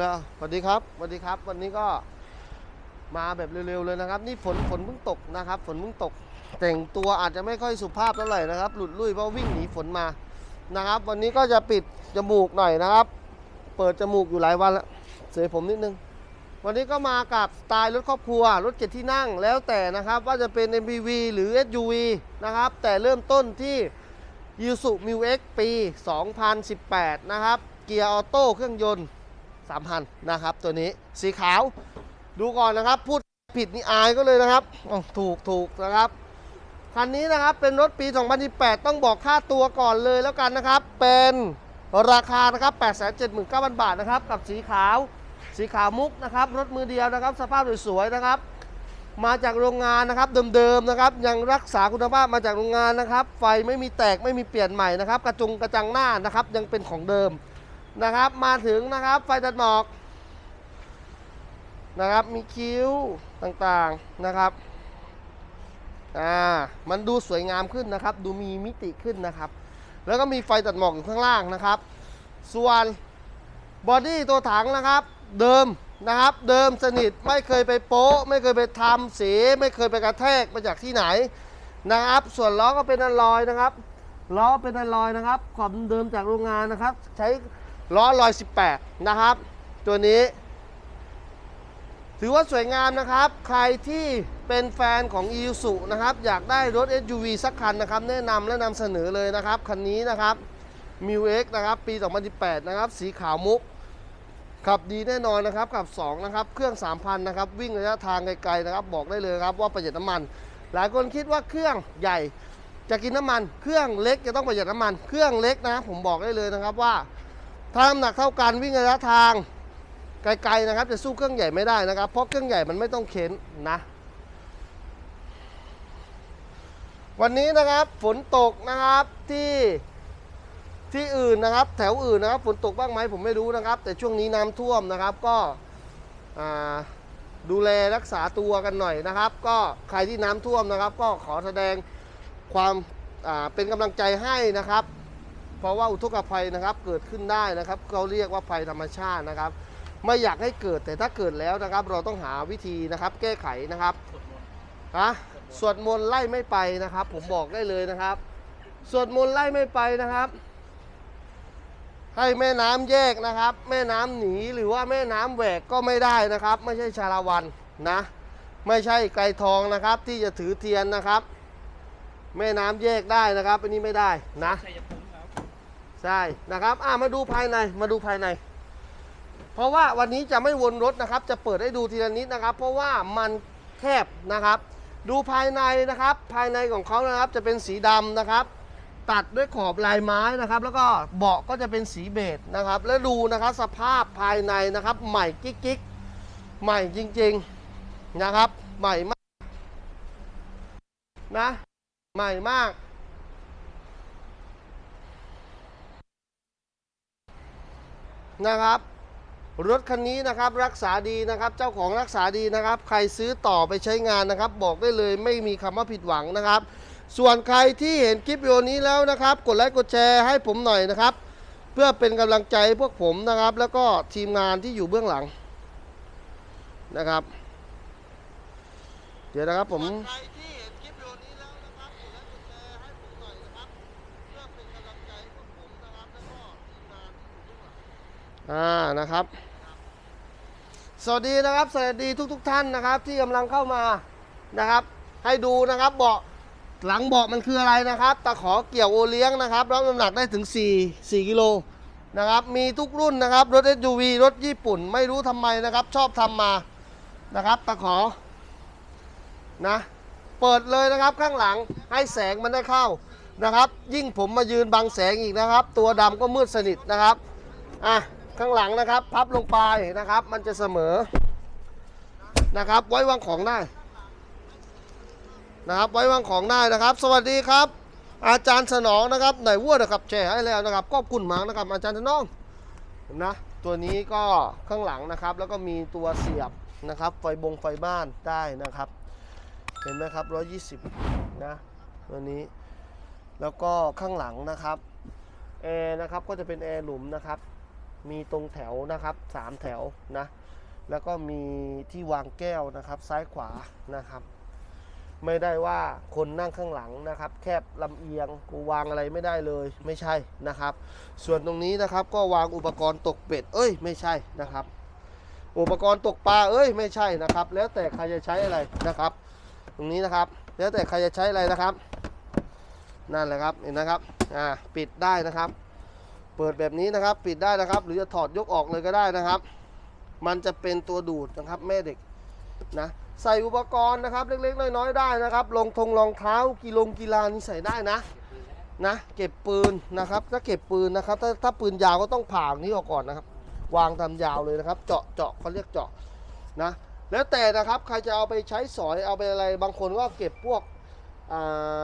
แล้วสวัสดีครับสวัสดีครับ วันนี้ก็มาแบบเร็วๆเลยนะครับ นี่ฝนฝนเพิ่งตกนะครับ ฝนเพิ่งตก แต่งตัวอาจจะไม่ค่อยสุภาพเท่าไหร่นะครับ หลุดลุ่ยเพราะวิ่งหนีฝนมานะครับ วันนี้ก็จะปิดจมูกหน่อยนะครับ เปิดจมูกอยู่หลายวันแล้วเสียผมนิดนึง วันนี้ก็มากับสไตล์รถครอบครัว รถเจ็ดที่นั่งแล้วแต่นะครับ ว่าจะเป็น MPV หรือ SUV นะครับ แต่เริ่มต้นที่ y u s u m i w X ปี 2018 นะครับ เกียร์ออโต้เครื่องยนต์ 3,000นะครับตัวนี้สีขาวดูก่อนนะครับ พูดผิดนี่อายก็เลยนะครับถูกถูกนะครับคันนี้นะครับเป็นรถปี 2018 ต้องบอกค่าตัวก่อนเลยแล้วกันนะครับ เป็นราคานะครับ 879,000 บาทนะครับ กับสีขาว สีขาวมุกนะครับ รถมือเดียวนะครับ สภาพสวยๆนะครับ มาจากโรงงานนะครับเดิมๆนะครับ ยังรักษาคุณภาพมาจากโรงงานนะครับ ไฟไม่มีแตกไม่มีเปลี่ยนใหม่นะครับ กระจุงกระจังหน้านะครับ ยังเป็นของเดิม นะครับ มาถึงนะครับ ไฟตัดหมอกนะครับ มีคิ้วต่างๆนะครับ อ่า มันดูสวยงามขึ้นนะครับ ดูมีมิติขึ้นนะครับ แล้วก็มีไฟตัดหมอกอยู่ข้างล่างนะครับ ส่วนบอดี้ตัวถังนะครับ เดิมนะครับ เดิมสนิทไม่เคยไปโป๊ะ ไม่เคยไปทำสีไม่เคยไปกระแทกมาจากที่ไหนนะครับ ส่วนล้อก็เป็นอลลอยนะครับล้อเป็นอลลอยนะครับขอบเดิมจากโรงงานนะครับ ใช้ ล้อลอย 18 นะครับ ตัวนี้ ถือว่าสวยงามนะครับ ใครที่เป็นแฟนของ i s u นะครับ อยากได้รถ SUV สักคันนะครับ แนะนำและนำเสนอเลยนะครับ คันนี้นะครับ m i w X นะครับ ปี 2018 นะครับ สีขาวมุก ขับดีแน่นอนนะครับ ขับ 2 นะครับ เครื่อง 3,000 นะครับ วิ่งระยะทางไกลๆนะครับ บอกได้เลยครับว่าประหยัดน้ำมัน หลายคนคิดว่าเครื่องใหญ่จะกินน้ำมัน เครื่องเล็กจะต้องประหยัดน้ำมัน เครื่องเล็กนะ ผมบอกได้เลยนะครับว่า ถ้าน้ำหนักเท่ากันวิ่งระยะทางไกลๆนะครับ จะสู้เครื่องใหญ่ไม่ได้นะครับ เพราะเครื่องใหญ่มันไม่ต้องเข็นนะ วันนี้นะครับฝนตกนะครับที่ที่อื่นนะครับ แถวอื่นนะครับฝนตกบ้างไหมผมไม่รู้นะครับ แต่ช่วงนี้น้ำท่วมนะครับก็ดูแลรักษาตัวกันหน่อยนะครับ ก็ใครที่น้ำท่วมนะครับ ก็ขอแสดงความเป็นกำลังใจให้นะครับ เพราะว่าอุทกภัยนะครับเกิดขึ้นได้นะครับเขาเรียกว่าภัยธรรมชาตินะครับ ไม่อยากให้เกิดแต่ถ้าเกิดแล้วนะครับ เราต้องหาวิธีนะครับ แก้ไขนะครับฮะสวดมนต์ไล่ไม่ไปนะครับ ผมบอกได้เลยนะครับ สวดมนต์ไล่ไม่ไปนะครับ ให้แม่น้ำแยกนะครับ แม่น้ำหนีหรือว่าแม่น้ำแหวกก็ไม่ได้นะครับ ไม่ใช่ชาละวันนะ ไม่ใช่ไกรทองนะครับ ที่จะถือเทียนนะครับ แม่น้ำแยกได้นะครับอันนี้ไม่ได้นะชัยภูมิ ใช่นะครับอ่ามาดูภายในมาดูภายใน เพราะว่าวันนี้จะไม่วนรถนะครับ จะเปิดให้ดูทีละนิดนะครับ เพราะว่ามันแคบนะครับ ดูภายในนะครับ ภายในของเขานะครับจะเป็นสีดำนะครับ ตัดด้วยขอบลายไม้นะครับ แล้วก็เบาะก็จะเป็นสีเบจนะครับ แล้วดูนะครับสภาพภายในนะครับ ใหม่กิ๊กกิ๊กใหม่จริง ๆนะครับ ใหม่มากนะ ใหม่มาก นะครับ รถคันนี้นะครับรักษาดีนะครับ เจ้าของรักษาดีนะครับ ใครซื้อต่อไปใช้งานนะครับ บอกได้เลยไม่มีคำว่าผิดหวังนะครับ ส่วนใครที่เห็นคลิปวิดีโอนี้แล้วนะครับ กดไลค์กดแชร์ให้ผมหน่อยนะครับ เพื่อเป็นกำลังใจพวกผมนะครับ แล้วก็ทีมงานที่อยู่เบื้องหลังนะครับ เดี๋ยวนะครับผม อ่านะครับ สวัสดีนะครับสวัสดีทุกๆทท่านนะครับ ที่กำลังเข้ามานะครับ ให้ดูนะครับเบาะหลังเบาะมันคืออะไรนะครับตะขอเกี่ยวโอเลี้ยงนะครับรับน้ำหนักได้ถึง 4 4กิโลนะครับ มีทุกรุ่นนะครับ รถ SUV รถญี่ปุ่น ไม่รู้ทำไมนะครับ ชอบทำมานะครับตะขอนะ เปิดเลยนะครับข้างหลังให้แสงมันได้เข้านะครับ ยิ่งผมมายืนบังแสงอีกนะครับ ตัวดำก็มืดสนิทนะครับอะ ข้างหลังนะครับ พับลงไปนะครับ มันจะเสมอนะครับ ไว้วางของได้นะครับ ไว้วางของได้นะครับ สวัสดีครับ อาจารย์สนองนะครับไหนวัวนะครับแชร์ให้แล้วนะครับก็คุณหมางนะครับ อาจารย์สนองนะตัวนี้ก็ข้างหลังนะครับ แล้วก็มีตัวเสียบนะครับ ไฟบงไฟบ้านได้นะครับ เห็นไหมครับ 120 นะตัวนี้ แล้วก็ข้างหลังนะครับแอร์นะครับก็จะเป็นแอร์หลุมนะครับ มีตรงแถวนะครับสามแถวนะ แล้วก็มีที่วางแก้วนะครับซ้ายขวานะครับ ไม่ได้ว่าคนนั่งข้างหลังนะครับ แคบลำเอียงกูวางอะไรไม่ได้เลยไม่ใช่นะครับ ส่วนตรงนี้นะครับก็วางอุปกรณ์ตกเป็ด เอ้ยไม่ใช่นะครับ อุปกรณ์ตกปลาเอ้ยไม่ใช่นะครับ แล้วแต่ใครจะใช้อะไรนะครับ ตรงนี้นะครับ แล้วแต่ใครจะใช้อะไรนะครับ นั่นแหละครับเห็นนะครับอ่าปิดได้นะครับ เปิดแบบนี้นะครับ ปิดได้นะครับ หรือจะถอดยกออกเลยก็ได้นะครับ มันจะเป็นตัวดูดนะครับแม่เด็กนะใส่อุปกรณ์นะครับ เล็กๆน้อยๆได้นะครับรองทงรองเท้ากีฬงกีฬานี่ใส่ได้นะนะ เก็บปืนนะครับ ถ้าเก็บปืนนะครับ ถ้าถ้าปืนยาวก็ต้องผ่านี้ออกก่อนนะครับ วางทำยาวเลยนะครับ เจาะเจาะเขาเรียกเจาะนะแล้วแต่นะครับใครจะเอาไปใช้สอยเอาไปอะไรบางคนก็เก็บพวกอ่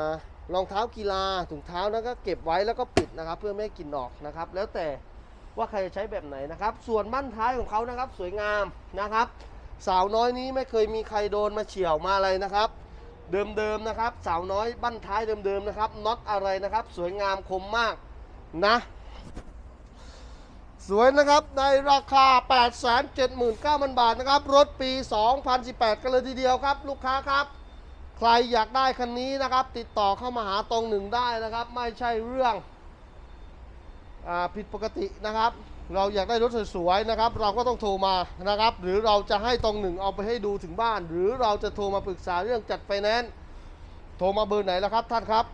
า รองเท้ากีฬาถุงเท้าแล้วก็เก็บไว้แล้วก็ปิดนะครับ เพื่อไม่ให้กลิ่นออกนะครับ แล้วแต่ว่าใครจะใช้แบบไหนนะครับ ส่วนบั้นท้ายของเขานะครับ สวยงามนะครับ สาวน้อยนี้ไม่เคยมีใครโดนมาเฉี่ยวมาอะไรนะครับ เดิมๆนะครับ สาวน้อยบั้นท้ายเดิมๆนะครับน็อตอะไรนะครับ สวยงามคมมากนะสวยนะครับ ในราคา 879,000 บาทนะครับ รถปี 2018 กันเลยทีเดียวครับ ลูกค้าครับ ใครอยากได้คันนี้นะครับ ติดต่อเข้ามาหาตรงหนึ่งได้นะครับ ไม่ใช่เรื่องอผิดปกตินะครับ เราอยากได้รถสวยๆนะครับ เราก็ต้องโทรมานะครับ หรือเราจะให้ตรงหนึ่งเอาไปให้ดูถึงบ้าน หรือเราจะโทรมาปรึกษาเรื่องจัดไฟแนนซ์โทรมาเบอร์ไหนแล้วครับท่านครับ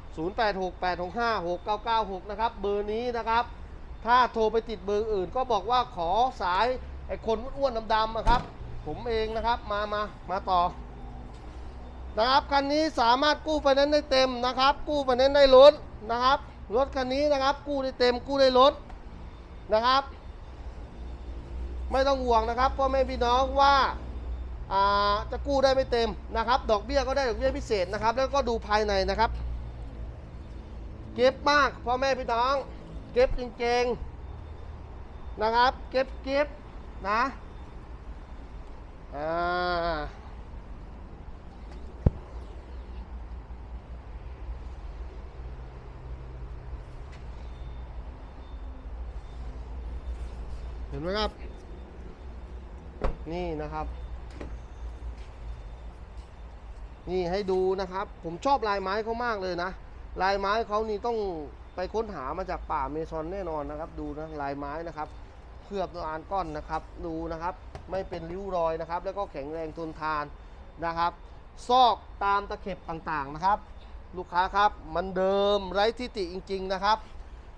0868656996 นะครับ เบอร์นี้นะครับ ถ้าโทรไปติดเบอร์อื่น ก็บอกว่าขอสายไอ้คนอ้วนๆดำๆนะครับ ผมเองนะครับ มามามาต่อ นะครับคันนี้สามารถกู้ไฟแนนซ์ได้เต็มนะครับ กู้ไฟแนนซ์ได้รถนะครับรถคันนี้นะครับ กู้ได้เต็มกู้ได้รถนะครับ ไม่ต้องห่วงนะครับพ่อแม่พี่น้องว่าจะกู้ได้ไม่เต็มนะครับ ดอกเบี้ยก็ได้ดอกเบี้ยพิเศษนะครับ แล้วก็ดูภายในนะครับ เก็บมากพ่อแม่พี่น้อง เก็บจริงๆนะครับ เก็บเก็บนะอ่า เห็นไหมครับ นี่นะครับ นี่ให้ดูนะครับ ผมชอบลายไม้เขามากเลยนะ ลายไม้เขานี่ต้องไปค้นหามาจากป่าเมซอนแน่นอนนะครับ ดูนะลายไม้นะครับเคลือบตัวอานก้อนนะครับ ดูนะครับ ไม่เป็นริ้วรอยนะครับ แล้วก็แข็งแรงทนทานนะครับ ซอกตามตะเข็บต่างๆนะครับ ลูกค้าครับมันเดิมไร้ทิฏฐิจริง ๆ นะครับ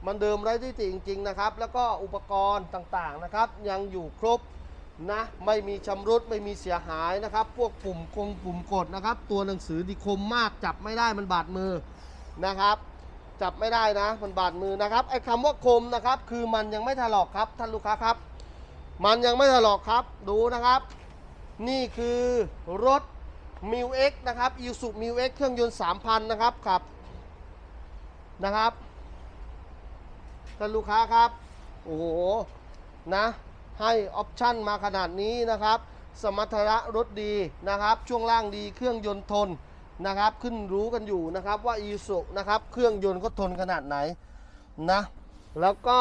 มันเดิมไร้ที่ติจริงๆนะครับ แล้วก็อุปกรณ์ต่างๆนะครับ ยังอยู่ครบนะ ไม่มีชำรุดไม่มีเสียหายนะครับ พวกปุ่มกงปุ่มกดนะครับ ตัวหนังสือดีคมมากจับไม่ได้มันบาดมือนะครับ จับไม่ได้นะมันบาดมือนะครับไอ้คำว่าคมนะครับ คือมันยังไม่ถลอกครับท่านลูกค้าครับ มันยังไม่ถลอกครับดูนะครับ นี่คือรถ m ิวเอ็กนะครับอีสุมิวเอ็กเครื่องยนต์ 3,000 นะครับขับนะครับ ท่านลูกค้าครับ โอ้โห นะ ให้ออปชั่นมาขนาดนี้นะครับ สมรรถนะรถดีนะครับ ช่วงล่างดีเครื่องยนต์ทนนะครับ ขึ้นรู้กันอยู่นะครับว่าอีสุนะครับ เครื่องยนต์ก็ทนขนาดไหนนะ แล้วก็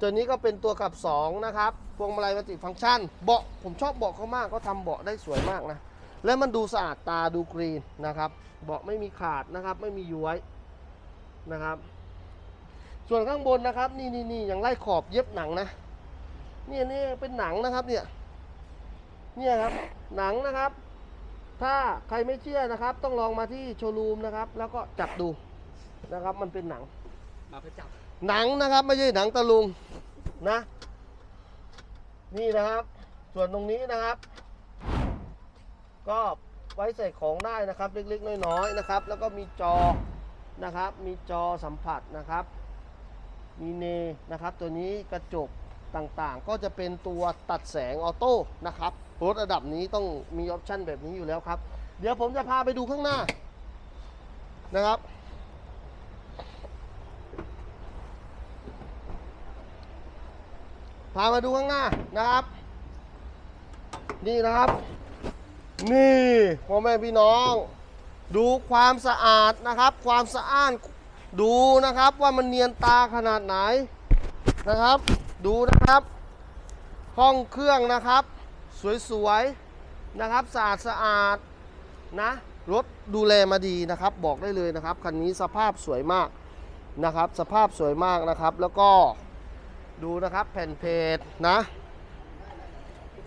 ตัวนี้ก็เป็นตัวขับ 2 นะครับ พวงมาลัยมัลติฟังก์ชัน เบาะผมชอบเบาะเขามากเขาทำเบาะได้สวยมากนะ และมันดูสะอาดตาดูกรีนนะครับ เบาะไม่มีขาดนะครับ ไม่มีย้วยนะครับ ส่วนข้างบนนะครับ นี่นี่นี่อย่างไล่ขอบเย็บหนังนะเนี่ยนี่เป็นหนังนะครับเนี่ยเนี่ยครับหนังนะครับ ถ้าใครไม่เชื่อนะครับ ต้องลองมาที่โชว์รูมนะครับ แล้วก็จับดูนะครับ มันเป็นหนังมาเพื่อจับหนังนะครับ ไม่ใช่หนังตะลุงนะ นี่นะครับ ส่วนตรงนี้นะครับ ก็ไว้ใส่ของได้นะครับ เล็กๆ น้อยๆนะครับ แล้วก็มีจอนะครับ มีจอสัมผัสนะครับ มีเนนะครับ ตัวนี้กระจกต่างๆ ก็จะเป็นตัวตัดแสงออโต้นะครับรถระดับนี้ต้องมีออปชันแบบนี้อยู่แล้วครับ เดี๋ยวผมจะพาไปดูข้างหน้านะครับ พามาดูข้างหน้านะครับ นี่นะครับ นี่พ่อแม่พี่น้อง ดูความสะอาดนะครับ ความสะอ้าน ดูนะครับว่ามันเนียนตาขนาดไหนนะครับ ดูนะครับ ห้องเครื่องนะครับ สวยๆนะครับสะอาดสะอาดนะรถดูแลมาดีนะครับ บอกได้เลยนะครับคันนี้สภาพสวยมากนะครับ สภาพสวยมากนะครับ แล้วก็ดูนะครับแผ่นเพจนะ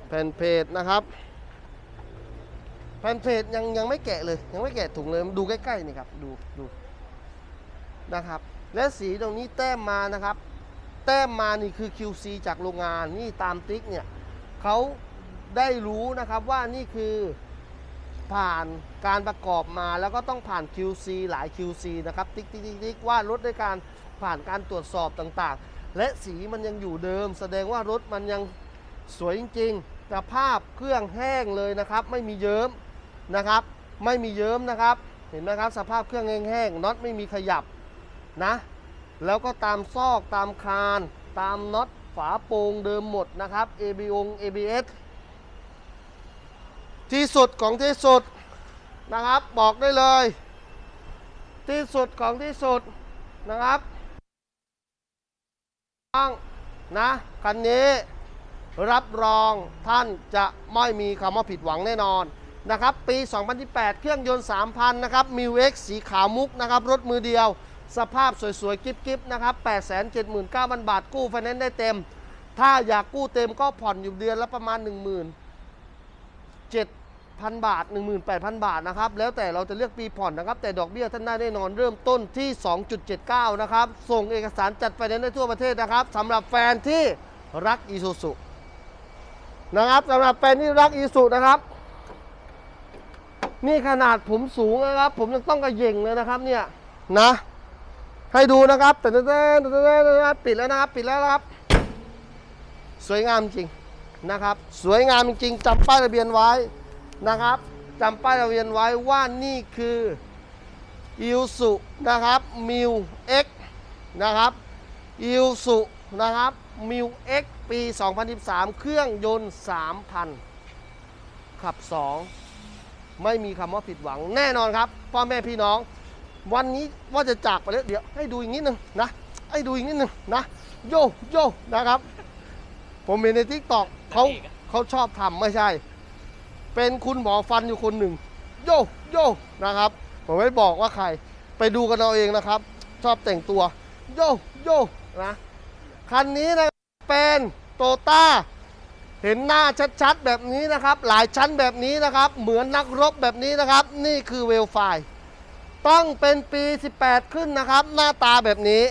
แผ่นเพจนะครับแผ่นเพจยังยังไม่แกะเลยยังไม่แกะถุงเลยดูใกล้ๆนี่ครับดูดู นะครับ และสีตรงนี้แต้มมานะครับ แต้มมานี่คือ QC จากโรงงานนี่ตามติ๊กเนี่ยเขาได้รู้นะครับว่านี่คือผ่านการประกอบมาแล้วก็ต้องผ่าน QC หลาย QC นะครับ ติ๊กติ๊กติ๊กติ๊กว่ารถด้วยการผ่านการตรวจสอบต่างๆ และสีมันยังอยู่เดิม แสดงว่ารถมันยังสวยจริงๆแต่ภาพเครื่องแห้งเลยนะครับ ไม่มีเยิ้มนะครับ ไม่มีเยิ้มนะครับ เห็นไหมครับ สภาพเครื่องแห้งๆน็อตไม่มีขยับ นะ แล้วก็ตามซอกตามคาน ตามน็อตฝาโปร่งเดิมหมดนะครับ ABO ABS ที่สุดของที่สุดนะครับ บอกได้เลย ที่สุดของที่สุดนะครับตั้งนะคันนี้รับรองท่านจะไม่มีคำว่าผิดหวังแน่นอนนะครับ ปี 2018 เครื่องยนต์ 3,000 นะครับ มิวเอ็กสีขาวมุกนะครับ รถมือเดียว สภาพสวยๆ กิ๊บๆ นะครับ 879,000 บาท กู้ไฟแนนซ์ได้เต็ม ถ้าอยากกู้เต็มก็ผ่อนอยู่เดือนละประมาณ 17,000 บาท 18,000 บาทนะครับ แล้วแต่เราจะเลือกปีผ่อนนะครับ แต่ดอกเบี้ยท่านได้แน่นอนเริ่มต้นที่ 2.79 นะครับ ส่งเอกสารจัดไฟแนนซ์ได้ทั่วประเทศนะครับสำหรับแฟนที่รักอีซูซุนะครับสำหรับแฟนที่รักอีซูนะครับนี่ขนาดผมสูงนะครับ ผมยังต้องกระเย่งเลยนะครับเนี่ยนะ ให้ดูนะครับแต่ปิดแล้วนะครับ ปิดแล้วนะครับ สวยงามจริงนะครับ สวยงามจริงจำป้ายทะเบียนไว้นะครับจำป้ายทะเบียนไว้ว่านี่คืออิวสุนะครับมิวเอ็กนะครับอิวสุนะครับมิวเอ็กปี 2013 เครื่องยนต์ 3,000 ขับ 2 ไม่มีคำว่าผิดหวังแน่นอนครับ พ่อแม่พี่น้อง วันนี้ว่าจะจากไปแล้วเดี๋ยวให้ดูอีกนิดนึงนะ ให้ดูอีกนิดนึงนะ โยโยนะครับ ผมเห็นในทิกตอกเขาเขาชอบทำไม่ใช่ เป็นคุณหมอฟันอยู่คนหนึ่ง โยโยนะครับ ผมไม่บอกว่าใคร ไปดูกันเอาเองนะครับ ชอบแต่งตัว โยโยนะคันนี้นะเป็นโตต้าเห็นหน้าชัดๆแบบนี้นะครับ หลายชั้นแบบนี้นะครับ เหมือนนักรบแบบนี้นะครับ นี่คือเวลไฟ ต้องเป็นปี 18 ขึ้นนะครับ หน้าตาแบบนี้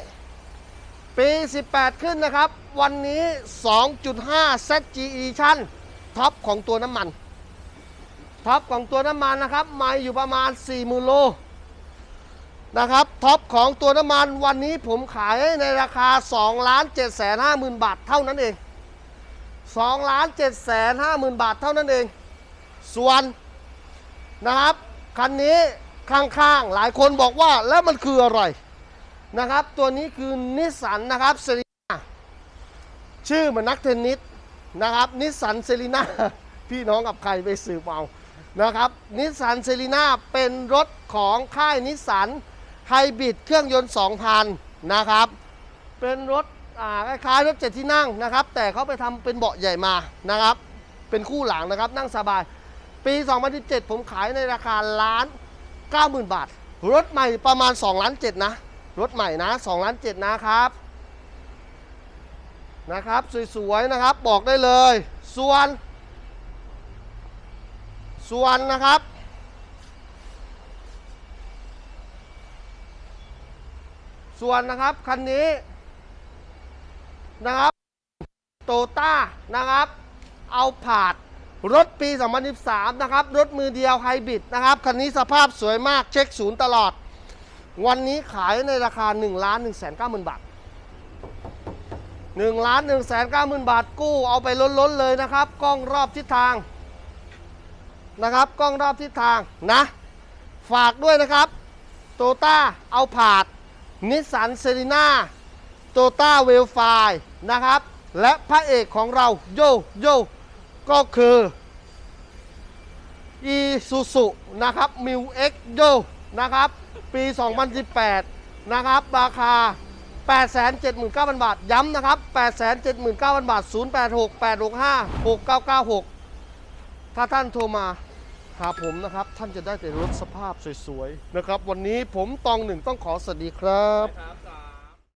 ปี 18 ขึ้นนะครับ วันนี้ 2.5 ZG Edition ท็อปของตัวน้ำมัน ท็อปของตัวน้ำมันนะครับไม่อยู่ประมาณ 40,000 โลนะครับ ท็อปของตัวน้ำมันวันนี้ผมขายในราคา2ล้าน7 5 0 0 0 บาทเท่านั้นเอง2ล้าน7แสนห้าหมื่นบาทเท่านั้นเอง ส่วนนะครับ คันนี้ ข้างๆ หลายคนบอกว่าแล้วมันคืออะไรนะครับ ตัวนี้คือนิสสันนะครับเซรีนาชื่อเหมือนนักเทนนิสนะครับนิสสันเซรีนาพี่น้องกับใครไปสืบเอานะครับนิสสันเซรีนาเป็นรถของค่ายนิสสันไฮบริดเครื่องยนต์ 2,000 นะครับ เป็นรถคล้ายๆรถเจ็ดที่นั่งนะครับ แต่เขาไปทำเป็นเบาะใหญ่มานะครับ เป็นคู่หลังนะครับนั่งสบาย ปี 2017 ผมขายในราคาล้าน 90,000 บาท รถใหม่ประมาณ2ล้าน7นะ รถใหม่นะ2ล้าน7นะครับ นะครับ สวยๆ นะครับ บอกได้เลย ส่วน ส่วนนะครับ ส่วนนะครับ คันนี้ นะครับ โตต้านะครับ เอาผาด รถปี 2013 นะครับ รถมือเดียวไฮบริดนะครับ คันนี้สภาพสวยมากเช็คศูนย์ตลอด วันนี้ขายในราคา1ล้าน1 9 0 0 0 0 บาท1ล้าน1 9 0 0 0 0 บาทกู้เอาไปล้นๆเลยนะครับ กล้องรอบทิศทางนะครับ กล้องรอบทิศทางนะ ฝากด้วยนะครับโตต้าเอาผาดนิสสันเซรีนาโตต้าเวลไฟนะครับ และพระเอกของเราโยโย ก็คืออีซูซุนะครับมิวเอ็กโยนะครับ ปี 2018 นะครับ ราคา 879,000 บาท ย้ำนะครับ 879,000 บาท 086 865 6996 ถ้าท่านโทรมาหาผมนะครับ ท่านจะได้แต่รถสภาพสวย ๆ นะครับ วันนี้ผมตองหนึ่งต้องขอสวัสดีครับครับ